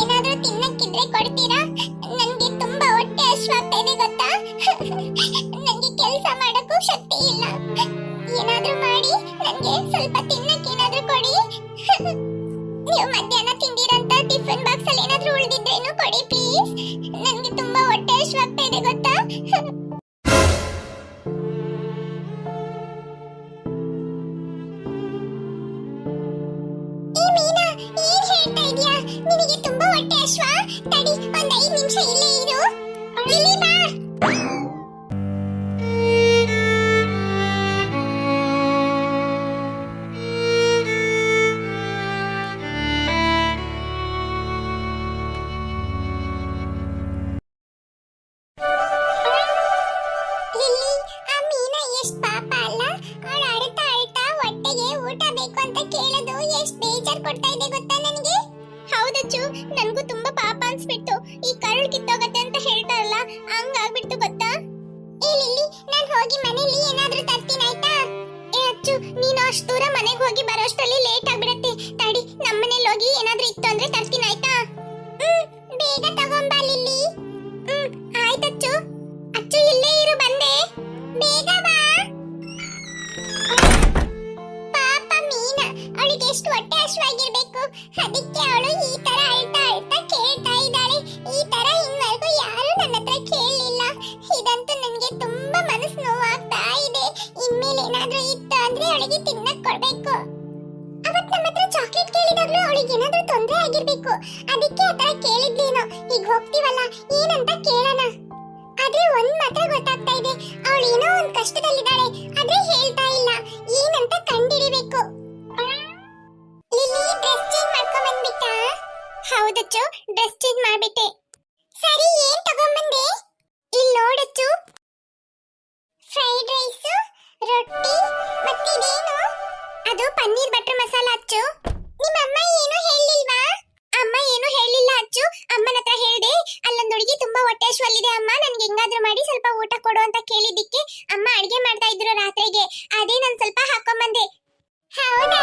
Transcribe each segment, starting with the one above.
ಏನಾದ್ರೂ ತಿನ್ನಕ್ಕಿದ್ರೆ ಕೊಡ್ತೀರಾ? ನನ್ಗೆ ತುಂಬಾ ಹೊಟ್ಟೆ ಹಶ್ವಾಗ್ತಾ ಇದೆ ಗೊತ್ತಾ? ನಿನಗೆ ತುಂಬಾ ಹೊಟ್ಟೆ ಅಶ್ವಾ ತಡಿ ಒಂದ್ ಐದ್ ನಿಮಿಷ ಇಲ್ಲೇ ಇರು ಇಲ್ಲಿ ಏನಾದ್ರೂ ಇತ್ತು ಅಂದ್ರೆ ಅವಳಿಗೆ ತಿನ್ನಕ್ ಕೊಡ್ಬೇಕು. ಅವತ್ ನಮ್ಮ ಹತ್ರ ಚಾಕ್ಲೇಟ್ ಕೇಳಿದಾಗ್ಲೂ ಅವಳಿಗೆ ಏನಾದ್ರೂ ತೊಂದ್ರೆ ಆಗಿರ್ಬೇಕು. ಅದಕ್ಕೆ ಆತರ ತರ ಕೇಳಿದ್ಲೇನೋ ಈಗ ಹೋಗ್ತೀವಲ್ಲ, ಏನಂತ ಕೇಳೋಣ. ಆದ್ರೆ ಒಂದ್ ಮಾತ್ರ ಗೊತ್ತಾಗ್ತಾ ಇದೆ. ಅವಳು ಏನೋ ಒಂದ್ ಕಷ್ಟದಲ್ಲಿದ್ದಾಳೆ, ಆದ್ರೆ ಹೇಳ್ತಾ ಇಲ್ಲ. ಏನಂತ ಕಂಡಿಡಿಬೇಕು. ಲಿಲಿ ಡ್ರೆಸ್ ಚೇಂಜ್ ಮಾಡ್ಕೊಂಡ್ ಬಂದ್ಬಿಟ್ಟ? ಹೌದಚ್ಚು ಡ್ರೆಸ್ ಚೇಂಜ್ ಮಾಡ್ಬಿಟ್ಟೆ. ಸರಿ, ಏನ್ ತಗೊಂಬಂದೆ ಇಲ್ಲಿ ನೋಡಚ್ಚು ಫ್ರೈಡ್ ರೈಸ್ ರೊಟ್ಟಿ ಮತ್ತಿದೇನು ಅದು ಪನ್ನೀರ್ ಬಟರ್ ಮಸಾಲಾ ಅಚ್ಚು. ನಿಮ್ಮ ಅಮ್ಮ ಏನು ಹೇಳಿಲ್ವಾ? ಅಮ್ಮ ಏನು ಹೇಳಿಲ್ಲ ಅಚ್ಚು. ಅಮ್ಮನ ಹತ್ರ ಹೇಳ್ದೆ, ಅಲ್ಲೊಂದು ಹುಡುಗಿ ತುಂಬಾ ಹೊಟ್ಟೆ ಹಶ್ವಲ್ಲಿದೆ ಅಮ್ಮ, ನನ್ಗೆ ಹೆಂಗಾದ್ರೂ ಮಾಡಿ ಸ್ವಲ್ಪ ಊಟ ಕೊಡು ಅಂತ ಕೇಳಿದ್ದಕ್ಕೆ ಅಮ್ಮ ಅಡುಗೆ ಮಾಡ್ತಾ ಇದ್ರು ರಾತ್ರಿಗೆ. ಅದೇ ನಾನು ಸ್ವಲ್ಪ ಹಾಕೊಂಬಂದೆ. ಹೌದಾ?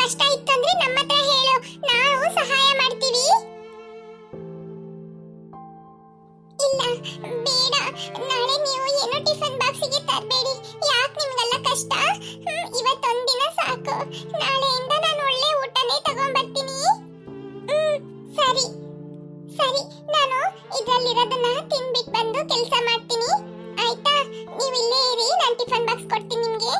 ಕಷ್ಟ ಇತ್ತಂದ್ರೆ ನಮ್ಮತ್ರ ಹೇಳು. ನಾವು ಸಹಾಯ ಮಾಡ್ತೀವಿ. ಇಲ್ಲ, ಬೇಡ. ನಾಳೆ ನೀವು ಏನು ಟಿಫನ್ ಬಾಕ್ಸಿಗೆ ತರಬೇಡಿ. ಯಾಕೆ ನಿಮ್ಗೆಲ್ಲ ಕಷ್ಟ? ಇವತ್ತೊಂದಿನ ಸಾಕು. ನಾಳೆಯಿಂದ ನಾನು ಒಳ್ಳೆ ಊಟನೇ ತಗೊಂಡ್ಬರ್ತೀನಿ ಸರಿ. ಸರಿ, ನಾನು ಇದರಲ್ಲಿರೋದನ್ನ ತಿನ್ಬಿಟ್ಟು ಬಂದು ಕೆಲಸ ಮಾಡ್ತೀನಿ. ಆಯ್ತಾ? ನೀವು ಇಲ್ಲೇ ಇರಿ, ನಾನು ಟಿಫನ್ ಬಾಕ್ಸ್ ಕೊಡ್ತೀನಿ ನಿಮ್ಗೆ.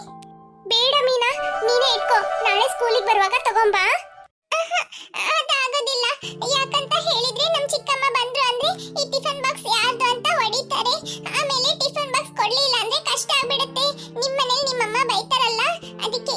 ಬೇಡ ಮೀನಾ, ನೀನೇ ಇಟ್ಕೋ. ನಾಳೆ ಸ್ಕೂಲಿಗೆ ಬರುವಾಗ ತಗೊಂಬಾ. ಅದಾಗೋದಿಲ್ಲ. ಯಾಕಂತ ಹೇಳಿದ್ರೆ ನಮ್ ಚಿಕ್ಕಮ್ಮ ಬಂದ್ರು ಅಂದ್ರೆ ಈ ಟಿಫನ್ ಬಾಕ್ಸ್ ಯಾರ್ದು ಅಂತ ಹೊಡಿತಾರೆ. ಆಮೇಲೆ ಟಿಫನ್ ಬಾಕ್ಸ್ ಕೊಡ್ಲಿಲ್ಲ ಅಂದ್ರೆ ಕಷ್ಟ ಆಗ್ಬಿಡುತ್ತೆ. ನಿಮ್ಮನೇಲಿ ನಿಮ್ಮಮ್ಮ ಬೈತಾರಲ್ಲ, ಅದಕ್ಕೆ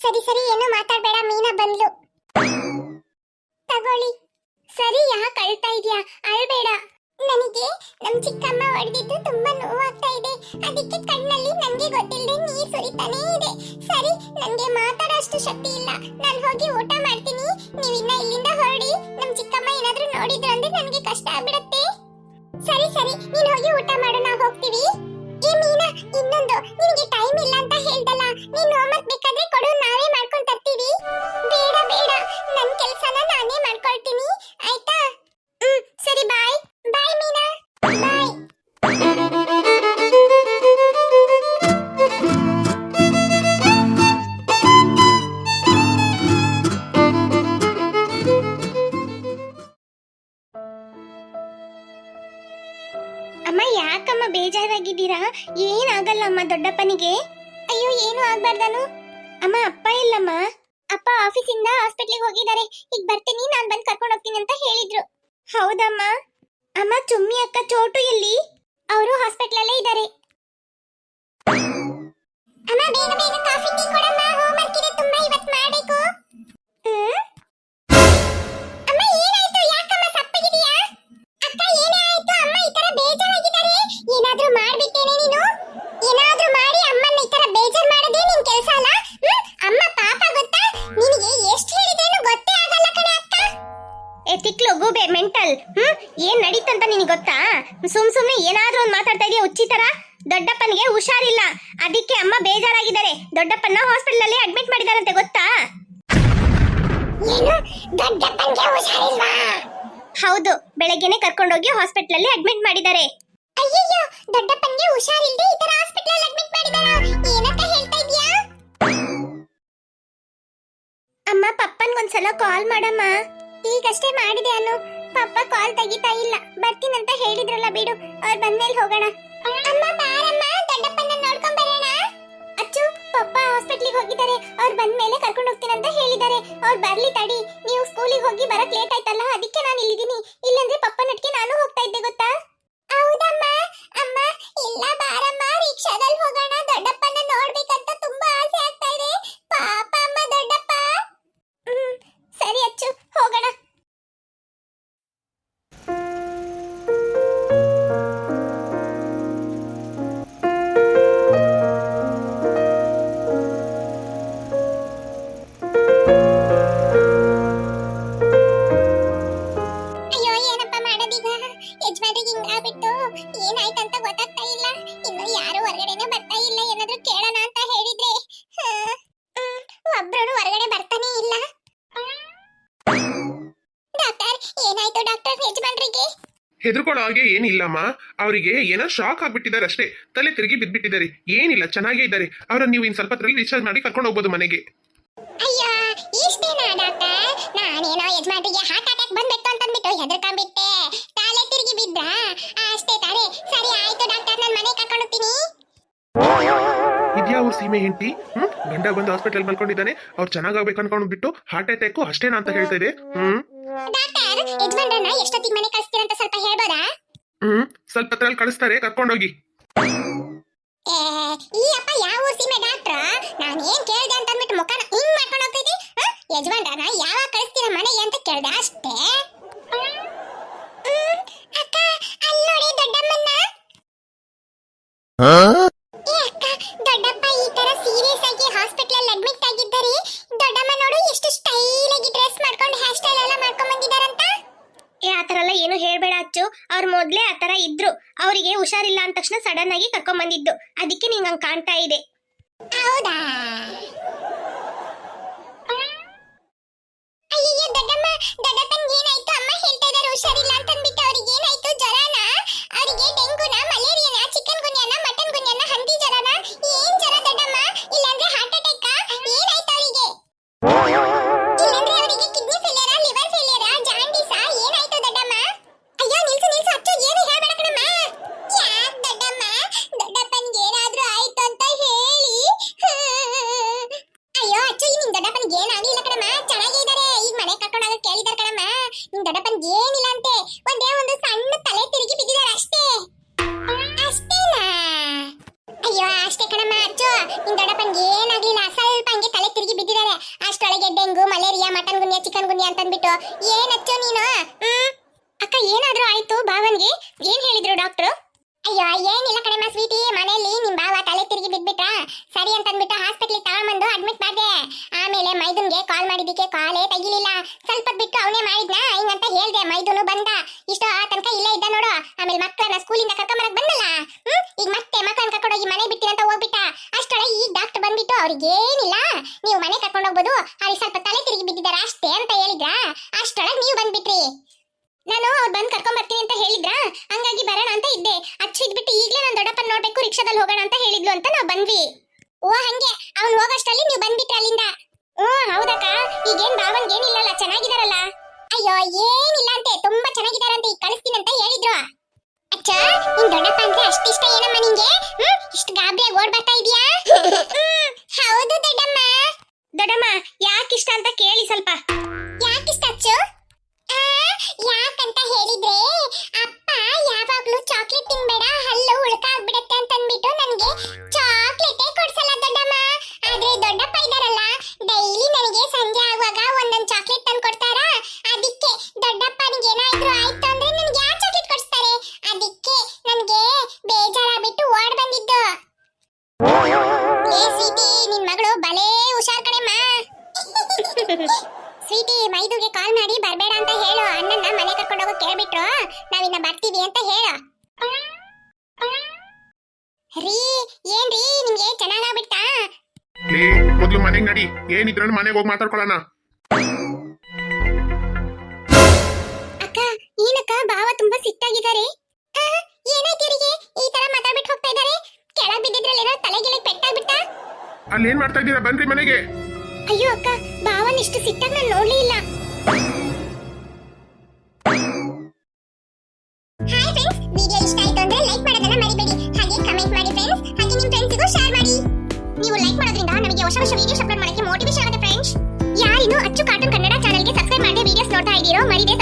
ಸರಿ ಸರಿ, ಏನು ಮಾತಾಡಬೇಡ, ಮೀನಾ ಬಂದ್ಲು. ತಗೊಳ್ಳಿ. ಸರಿ ಯಾಕೆ ಅಳ್ತಾ ಇದೀಯಾ? ಅಳ್ಬೇಡ. ನನಗೆ ನಮ್ಮ ಚಿಕ್ಕಮ್ಮ ಹೊಡೆದಿದ್ದು ತುಂಬಾ ನೋವಾಗ್ತಾ ಇದೆ. ಅದಕ್ಕೆ ಕಣ್ಣಲ್ಲಿ ನನಗೆ ಗೊತ್ತಿಲ್ಲದೆ ನೀರ್ ಸುರಿತಾನೇ ಇದೆ. ಸರಿ ನನಗೆ ಮಾತಾಡೋಷ್ಟು ಶಕ್ತಿ ಇಲ್ಲ. ನಾನು ಹೋಗಿ ಊಟ ಮಾಡ್ತೀನಿ. ನೀವು ಇನ್ನ ಇಲ್ಲಿಂದ ಹೊರಡಿ. ನಮ್ಮ ಚಿಕ್ಕಮ್ಮ ಏನಾದರೂ ನೋಡಿದ್ರು ಅಂದ್ರೆ ನನಗೆ ಕಷ್ಟ ಆಗ್ಬಿಡುತ್ತೆ. ಸರಿ ಸರಿ, ನೀನು ಹೋಗಿ ಊಟ ಮಾಡು ನಾವು ಹೋಗ್ತೀವಿ. ಏ ಮೀನಾ, ಇನ್ನೊಂದು. ನಿನಗೆ ಟೈಮ್ ಇಲ್ಲ ಅಂತ ಹೇಳ್ದಲ್ಲ. ನೀನ್ ಹೋಮ್ವರ್ಕ್ ಬೇಕಾದ್ರೆ ಕೊಡು, ನಾವೇ ಮಾಡ್ಕೊಂಡ್ ತರ್ತೀವಿ. ಬೇಡ ಬೇಡ. ನನ್ ಕೆಲ್ಸನ ನಾನೇ ಮಾಡ್ಕೊಳ್ತೀನಿ. ಏನಾಗಲ್ಲ ಅಮ್ಮ ದೊಡ್ಡಪ್ಪನಿಗೆ? ಅಯ್ಯೋ, ಏನು ಆಗ್ಬಾರ್ದನು. ಅಮ್ಮ, ಅಪ್ಪ ಇಲ್ಲಮ್ಮ. ಅಪ್ಪ ಆಫೀಸಿಂದ ಹಾಸ್ಪಿಟ್ಲಿಗೆ ಹೋಗಿದ್ದಾರೆ. ಈಗ ಬರ್ತೀನಿ, ನಾನು ಬಂದು ಕರ್ಕೊಂಡು ಹೋಗ್ತೀನಿ ಅಂತ ಹೇಳಿದ್ರು. ಹೌದಮ್ಮ. ಅಮ್ಮ, ಚುಮ್ಮಿ ಅಕ್ಕ, ಚೋಟು ಎಲ್ಲಿ ಅವರು ಹಾಸ್ಪಿಟ್ಲಲ್ಲೇ ಇದ್ದಾರೆ. ಅಮ್ಮ, ಬೇಗ ಬೇಗ ಕಾಫಿ, ಟೀ ಕೊಡಮ್ಮ ಏ ತಿಕ್ಲು ಗೂಬೆ ಮೆಂಟಲ್. ಹ್ಮ್? ಏನ್ ನಡೀತಂತ ನಿನಗೆ ಗೊತ್ತಾ? ಸುಮ್ ಸುಮ್ನೆ ಏನಾದ್ರೂ ಒಂದ್ ಮಾತಾಡ್ತಾ ಇದೀಯ ಹುಚ್ಚಿ ತರ ದೊಡ್ಡಪ್ಪನಿಗೆ ಹುಷಾರಿಲ್ಲ. ಅದಕ್ಕೆ ಅಮ್ಮ ಬೇಜಾರಾಗಿದ್ದಾರೆ. ದೊಡ್ಡಪ್ಪನ ಹಾಸ್ಪಿಟಲ್ ಅಲ್ಲಿ ಅಡ್ಮಿಟ್ ಮಾಡಿದಾರಂತೆ ಗೊತ್ತಾ? ಏನು? ದೊಡ್ಡಪ್ಪನಿಗೆ ಹುಷಾರಿಲ್ವಾ? ಹೌದು. ಬೆಳಗ್ಗೆನೆ ಕರ್ಕೊಂಡೋಗಿ ಹಾಸ್ಪಿಟಲ್ ಅಲ್ಲಿ ಅಡ್ಮಿಟ್ ಮಾಡಿದ್ದಾರೆ. ಅಯ್ಯಯ್ಯೋ ದೊಡ್ಡಪ್ಪನಿಗೆ ಹುಷಾರಿಲ್ಲದೆ ಈ ತರ ಹಾಸ್ಪಿಟಲ್ ಅಲ್ಲಿ ಅಡ್ಮಿಟ್ ಮಾಡಿದಾರಾ? ಏನಂತ ಹೇಳ್ತಾ ಇದೀಯಾ? ಅಮ್ಮ ಪಪ್ಪನ್ಗೊಂದ್ಸಲ ಕಾಲ್ ಮಾಡಮ್ಮ. ಈಗಷ್ಟೇ ಮಾಡಿದೆ ಅನ್ನು ಪಪ್ಪ ಕಾಲ್ ತೆಗಿತಾ ಇಲ್ಲ. ಬರ್ತೀನಂತ ಹೇಳಿದ್ರಲ್ಲ ಬಿಡು. ಅವ್ರ ಬಂದ್ಮೇಲೆ ಹೋಗೋಣ. ಅಮ್ಮ, ಬಾರಮ್ಮ ದೊಡ್ಡಪ್ಪನ ನೋಡ್ಕೊಂಡ್ ಬರೋಣ. ಅಚ್ಚು, ಪಪ್ಪ ಹಾಸ್ಪಿಟ್ಲಿಗೆ ಹೋಗಿದ್ದಾರೆ. ಅವ್ರು ಬಂದ್ಮೇಲೆ ಕರ್ಕೊಂಡು ಹೋಗ್ತೀನಂತ ಹೇಳಿದ್ದಾರೆ. ಅವ್ರು ಬರ್ಲಿ ತಡಿ. ನೀವು ಸ್ಕೂಲಿಗೆ ಹೋಗಿ ಬರಕ್ ಲೇಟ್ ಆಯ್ತಲ್ಲ, ಅದಕ್ಕೆ ನಾನು ಇಲ್ಲಿದ್ದೀನಿ. ಇಲ್ಲಂದ್ರೆ ನಟ್ಕೆ ನಾನು ಹೋಗ್ತಾ ಇದ್ದೆ, ಗೊತ್ತಾ? ಹೌದಮ್ಮ, ಅಮ್ಮ, ಇಲ್ಲ ಬಾರಮ್ಮ ರಿಕ್ಷಾದಲ್ಲಿ ಹೋಗೋಣ. ಹೆದರ್ಕೊಳ್ಳೋ ಹಾಗೆ ಏನಿಲ್ಲಮ್ಮ. ಅವರಿಗೆ ಏನೋ ಶಾಕ್ ಆಗ್ಬಿಟ್ಟಿದ್ದಾರೆ ಅಷ್ಟೇ. ತಲೆ ತಿರುಗಿ ಬಿದ್ದ್ಬಿಟ್ಟಿದ್ದಾರೆ ಏನಿಲ್ಲ ಚೆನ್ನಾಗೇ ಇದ್ದಾರೆ. ಅವ್ರನ್ನ ನೀವು ಇನ್ ಸ್ವಲ್ಪ ಡಿಸ್ಚಾರ್ಜ್ ಮಾಡಿ ಕರ್ಕೊಂಡು ಹೋಗ್ಬೋದು ಮನೆಗೆ. ಅಯ್ಯೋ ಇಷ್ಟೇನಾ ಡಾಕ್ಟರ್ ನಾನೇನೋ ಯಜಮಾನ್ರಿಗೆ ಹಾರ್ಟ್ ಅಟ್ಯಾಕ್ ಬಂದ್ಬಿಟ್ಟು ಅಂತಂದ್ಬಿಟ್ಟು ಹೆದರ್ಕೊಂಡ್ಬಿಟ್ಟೆ. ತಲೆ ತಿರುಗಿ ಬಿದ್ದ? ಅಷ್ಟೇ ತಾನೇ. ಸರಿ ಆಯ್ತು ಡಾಕ್ಟರ್ ನಾನು ಕರ್ಕೊಂಡು ಹೋಗ್ತೀನಿ. ಸೀಮೆ ಹೆಂಡತಿ? ಹ್ಮ್? ಗಂಡ ಬಂದು ಹಾಸ್ಪಿಟಲ್ ಮಲ್ಕೊಂಡಿದ್ದಾನೆ. ಅವ್ರು ಚೆನ್ನಾಗಾಗ್ಬೇಕು ಅನ್ಕೊಂಡ್ಬಿಟ್ಟು ಹಾರ್ಟ್ ಅಟ್ಯಾಕು ಅಷ್ಟೇನಾ ಅಂತ ಹೇಳ್ತಾ ಇದೆ. ಹ್ಮ್? ಯಜಮಾನ್ರನ್ನ ಎಷ್ಟೊತ್ತಿಗೆ ಮನೆ ಕಳಿಸ್ತೀರಂತ ಸ್ವಲ್ಪ ಹೇಳ್ಬೋದಾ? ಹ್ಮ್ ಸ್ವಲ್ಪ ಹೊತ್ತಲ್ಲಿ ಕಳಿಸ್ತಾರೆ ಕರ್ಕೊಂಡೋಗಿ. ಏ, ಈ ಅಪ್ಪ ಯಾವ ಊರ್ ಸೀಮೆ ಡಾಕ್ಟ್ರ? ನಾನು ಏನ್ ಕೇಳ್ದೆ ಅಂತ ಅಂದ್ಬಿಟ್ಟು ಮುಖನ ಹಿಂಗ್ ಮಾಡ್ಕೊಂಡು ಹೋಗ್ತಿದ್ದಿ? ಹ? ಯಜಮಾನ್ರನ್ನ ಯಾವಾಗ ಕಳಿಸ್ತೀರ ಮನೆಗೆ ಅಂತ ಕೇಳ್ದೆ ಅಷ್ಟೇ. ಹ್ಮ್, ಅಕ್ಕ ಅಲ್ಲಿ ನೋಡಿ ದೊಡ್ಡಮ್ಮನ್ನ ಅಕ್ಕ ದೊಡ್ಡಪ್ಪ ಈ ತರ ಸೀರಿಯಸ್ ಆಗಿ ಹಾಸ್ಪಿಟಲ್ ಅಲ್ಲಿ ಅಡ್ಮಿಟ್ ಆಗಿದ್ದಾರೆ ದೊಡ್ಡಮ್ಮ ನೋಡು ಎಷ್ಟು ಸ್ಟೈಲ್ ಆಗಿ ಡ್ರೆಸ್ ಮಾಡ್ಕೊಂಡು ಹೇರ್ ಸ್ಟೈಲ್ ಎಲ್ಲ ಮಾಡ್ಕೊಂಡ್ ಬಂದಿದಾರಂತ ಏ ಆತರ ಎಲ್ಲ ಏನು ಹೇಳ್ಬೇಡ ಅಚ್ಚು ಅವ್ರ ಮೊದ್ಲೇ ಆತರ ಇದ್ರು ಅವರಿಗೆ ಹುಷಾರಿಲ್ಲ ಅಂದ ತಕ್ಷಣ ಸಡನ್ ಆಗಿ ಕರ್ಕೊಂಡ್ ಬಂದಿದ್ದು ಅದಕ್ಕೆ ನಿಂಗೆ ಹಂಗ್ ಕಾಣ್ತಾ ಇದೆ ಹೌದಾ ಅಯ್ಯಯ್ಯೋ ದೊಡ್ಡಮ್ಮ ದೊಡ್ಡಪ್ಪನ್ಗೆ ಏನಾಯ್ತು ಅಮ್ಮ ಹೇಳ್ತಾ ಇದಾರೆ ಹುಷಾರಿಲ್ಲ ಅಂತ ಗುನ್ಯಾ ಏನ್ ನೀನು? ಅಕ್ಕ, ಏನಾದ್ರೂ ಆಯ್ತು ಭಾವನ್ಗೆ? ಏನ್ ಹೇಳಿದ್ರು ಡಾಕ್ಟ್ರು? ಅಯ್ಯೋ, ಏನಿಲ್ಲ ಕಣಮ್ಮ ಸ್ವೀಟಿ ಮನೆಯಲ್ಲಿ ನಿಮ್ ಬಾವ ತಲೆ ತಿರುಗಿ ಬಿದ್ಬಿಟ್ಟ ಸರಿ ಅಂತ ಅಂದ್ಬಿಟ್ಟು ಹಾಸ್ಪಿಟ್ಲಿಗೆ ತಗೊಂಡ್ಬಂದು ಅಡ್ಮಿಟ್ ಮಾಡಿದೆ. ಆಮೇಲೆ ಮೈದುನ್ಗೆ ಕಾಲ್ ಮಾಡಿದ್ದಕ್ಕೆ ಕಾಲೇ ತೆಗಿಲಿಲ್ಲ. ಸ್ವಲ್ಪ ಬಿಟ್ಟು ಅವನೇ ಮಾಡಿದ್ನ? ಹಿಂಗಂತ ಹೇಳ್ದೆ, ಮೈದುನು ಬಂದ. ಇಷ್ಟು ಆ ತನಕ ಇಲ್ಲೇ ಇದ್ದ ನೋಡು. ಆಮೇಲೆ ಮಕ್ಕಳನ್ನ ಸ್ಕೂಲಿಂದ ಕರ್ಕೊಂಬರಕ್ ಬಂದಲ್ಲ ಹ್ಮ್, ಈಗ ಮತ್ತೆ ಮಕ್ಕಳನ್ನ ಕರ್ಕೊಂಡೋಗಿ ಮನೆ ಬಿಟ್ಟಿರಂತ ಹೋಗ್ಬಿಟ್ಟ. ಅಷ್ಟೊಳಗೆ ಈ ಡಾಕ್ಟರ್ ಬಂದ್ಬಿಟ್ಟು, ಅವ್ರಿಗೇನಿಲ್ಲ, ನೀವು ಮನೆ ಕರ್ಕೊಂಡು ಹೋಗ್ಬೋದು. ಅವ್ರಿಗೆ ಸ್ವಲ್ಪ ತಲೆ ತಿರುಗಿ ಬಿದ್ದಿದ್ದಾರೆ ಅಷ್ಟೇ ಅಂತ ಹೇಳಿದ್ರ ಅಷ್ಟೊಳಗೆ ನೀವು ಬಂದ್ಬಿಟ್ರಿ ನಾನು ಅವ್ರು ಬಂದು ಕರ್ಕೊಂಡ್ ಬರ್ತೀನಿ ಅಂತ ಹೇಳಿದ್ರ? ಹಂಗಾಗಿ ಬರೋಣ ಅಂತ ಇದ್ದೆ. ಅಚ್ಚು ಇದ್ಬಿಟ್ಟು ಈಗಲೇ ನಾನು ದೊಡ್ಡಪ್ಪನ ನೋಡ್ಬೇಕು ರಿಕ್ಷಾದಲ್ಲಿ ಹೋಗೋಣ ಅಂತ ಹೇಳಿದ್ಲು ಅಂತ ನಾವು ಬಂದ್ವಿ. ಓ ಹಂಗೆ. ಅವ್ನು ಹೋಗೋಷ್ಟಲ್ಲಿ ನೀವು ಬಂದ್ಬಿಟ್ರಿ ಅಲ್ಲಿಂದ. ಓ ಹೌದಕ್ಕ. ಈಗೇನ್ ಭಾವನ್ಗೆ ಏನಿಲ್ಲಲ್ಲ ಚೆನ್ನಾಗಿದಾರಲ್ಲ? ಅಯ್ಯೋ ಏನಿಲ್ಲ ಅಂತೆ. ತುಂಬಾ ಚೆನ್ನಾಗಿದಾರಂತೆ ಈಗ ಕಳಿಸ್ತೀನಿ ಅಂತ ಹೇಳಿದ್ರು. ಅಚ್ಚಾ ನಿನ್ ದೊಡ್ಡಪ್ಪ ಅಂದ್ರೆ ಅಷ್ಟಿಷ್ಟ ಏನಮ್ಮ ನಿಂಗೆ? ಹ್ಮ್ ಇಷ್ಟು ಗಾಬರಿಯಾಗಿ ಓಡ್ ಬರ್ತಾ ಇದೀಯಾ? ಹೌದು ದೊಡ್ಡಮ್ಮ. ದೊಡ್ಡಮ್ಮ ಯಾಕಿಷ್ಟ ಅಂತ ಕೇಳಿ ಸ್ವಲ್ಪ. ಯಾಕಿಷ್ಟ ಅಚ್ಚು? ಯಾಕಂತ ಹೇಳಿದ್ರೆ, ಅಪ್ಪ, ಯಾವಾಗ್ಲೂ ಚಾಕ್ಲೇಟ್ ತಿನ್ಬೇಡ, ಹಲ್ಲು ಉಳ್ಕ ಆಗ್ಬಿಡತ್ತೆ ಅಂತ ಅಂದ್ಬಿಟ್ಟು ನನಗೆ ಚಾಕ್ಲೇಟೇ ಕೊಡ್ಸಲ್ಲ ದೊಡ್ಡಮ್ಮ. ನಾವಿನ್ನ ಬರ್ತೀವಿ ಅಂತ ಹೇಳ. ರೀ ಏನ್ರಿ ನಿಮ್ಗೆ ಚೆನ್ನಾಗಾಗ್ಬಿಡ್ತಾ ಲೇ ಮೊದ್ಲು ಮನೆಗ್ ನಡಿ. ಏನಿದ್ರು ಮನೆಗೆ ಹೋಗಿ ಮಾತಾಡ್ಕೊಳ್ಳೋಣ. ಅಕ್ಕ ಏನಕ್ಕ ಭಾವ ತುಂಬಾ ಸಿಟ್ಟಾಗಿದ್ದಾರೆ? ಆ, ಏನಾಯ್ತು ಇವ್ರಿಗೆ? ಈ ತರ ಮಾತಾಡ್ಬಿಟ್ಟು ಹೋಗ್ತಾ ಇದ್ದಾರೆ? ಕೆಳಗ್ ಬಿದ್ದಿದ್ರಲ್ಲೇನೋ ತಲೆಗೆಲೆ ಪೆಟ್ಟಾಗ್ಬಿಟ್ಟ ಅಲ್ಲಿ ಏನ್ ಮಾಡ್ತಾ ಇದ್ದೀರಾ? ಬನ್ರಿ ಮನೆಗೆ. ಅಯ್ಯೋ ಅಕ್ಕ ಬಾವನ್ ಇಷ್ಟು ಸಿಟ್ಟಾಗಿ ನಾನು ನೋಡ್ಲೇ ಇಲ್ಲ. ಹಾಯ್ ಫ್ರೆಂಡ್ಸ್ ವಿಡಿಯೋ ಇಷ್ಟ ಆಯ್ತು ಲೈಕ್ ಮಾಡೋದನ್ನ ಹಾಗೆ ಕಮೆಂಟ್ ಮಾಡಿ ಫ್ರೆಂಡ್ಸ್ ಹಾಗೆ ನಿಮ್ಮ ಶೇರ್ ಮಾಡಿ. ನೀವು ಲೈಕ್ ಮಾಡೋದ್ರಿಂದ ನಮಗೆ ಹೊಸ ಹೊಸ ವಿಡಿಯೋಸ್ ಅಪ್ಲೋಡ್ ಮಾಡಕ್ಕೆ ಮೋಟಿವೇಶನ್ ಆಗುತ್ತೆ ಫ್ರೆಂಡ್ಸ್ ಯಾರಿನ್ನು ಅಚ್ಚು ಕನ್ನಡ ಚಾನೆಲ್ಗೆ ಸಬ್ಸ್ಕ್ರೈಬ್ ಮಾಡದೆ ವಿಡಿಯೋಸ್ ನೋಡ್ತಾ ಇದ್ದೀರೋ ಮರಿದೆ